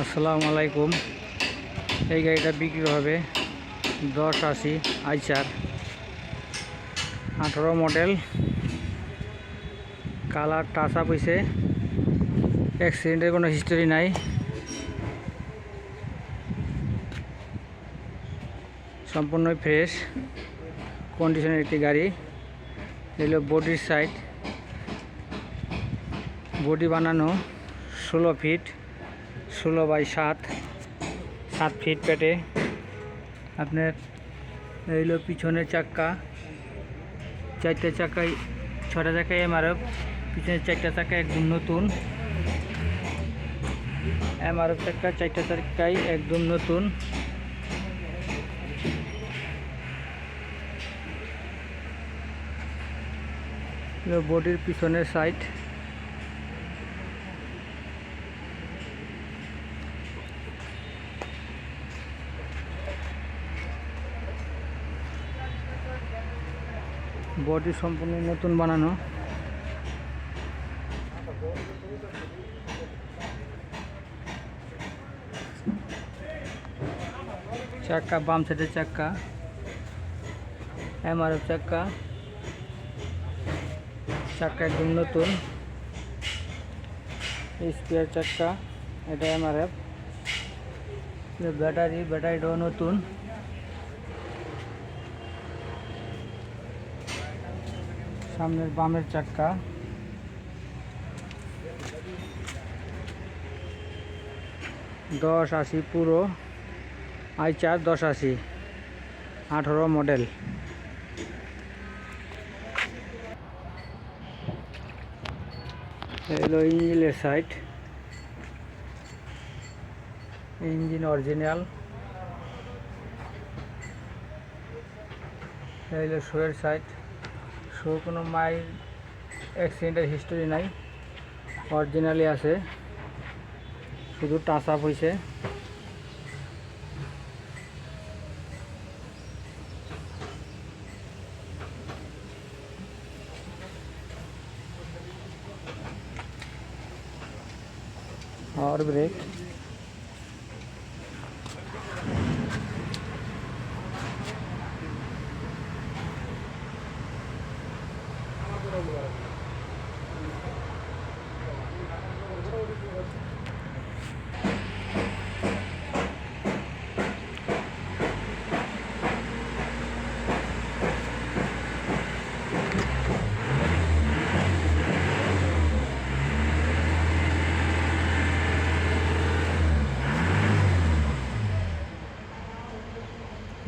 আসসালামু আলাইকুম। এই গাড়িটা বিক্রি হবে দশ আশি আইচার। আঠারো মডেল। কালার টাচ আপ হয়েছে অ্যাক্সিডেন্টের কোনো হিস্টোরি নাই। সম্পূর্ণই ফ্রেশ কন্ডিশনের একটি গাড়ি। এগুলো বডির সাইড বডি বানানো ষোলো ফিট ষোলো বাই সাত সাত ফিট পেটে। আপনার এইলো পিছনের চাক্কা। চারটে চাকায়, ছটা চাকায় এমআরএফ। পিছনের চারটা চাকা একদম নতুন। এম আর এমআরএফ চাক্কা, চারটা চাকায় একদম নতুন। বডির পিছনের সাইড বডি সম্পূর্ণ নতুন বানানো। চাক্কা, বাম সাইডের চাক্কা, এমআরএফ চাক্কা চাক্কা একদম নতুন। স্পেয়ার চাক্কা, এটা এমআরএফ। ব্যাটারি, ব্যাটারিটাও নতুন। সামনের বামের চাক্কা। দশ আশি পুরো। আই চার, দশ আশি। আঠারো মডেল। এলো ইঞ্জিনের সাইড ইঞ্জিন অরিজিনাল। এলো শোয়ের সাইড শো কোনো মাইল অ্যাক্সিডেন্টের হিস্টোরি নাই অরিজিনালি আছে শুধু টাচ আপ হয়েছে और ब्रेक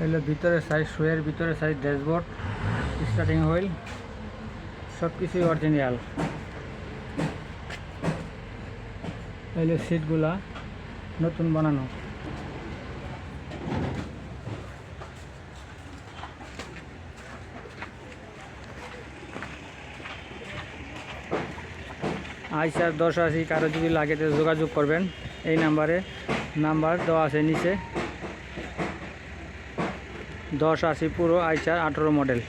এগুলো ভিতরে সাইজ শোয়ের ভিতরে সাইজ ড্যাশবোর্ড স্টার্টিং হুইল সব কিছুই অরিজিনাল এগুলো সিটগুলা নতুন বানানো। আইসার দশ আশি, কারও যদি লাগে তো যোগাযোগ করবেন। এই নাম্বারে নাম্বার দেওয়া আছে নিচে। দশ আশি পুরো আইচার আঠেরো মডেল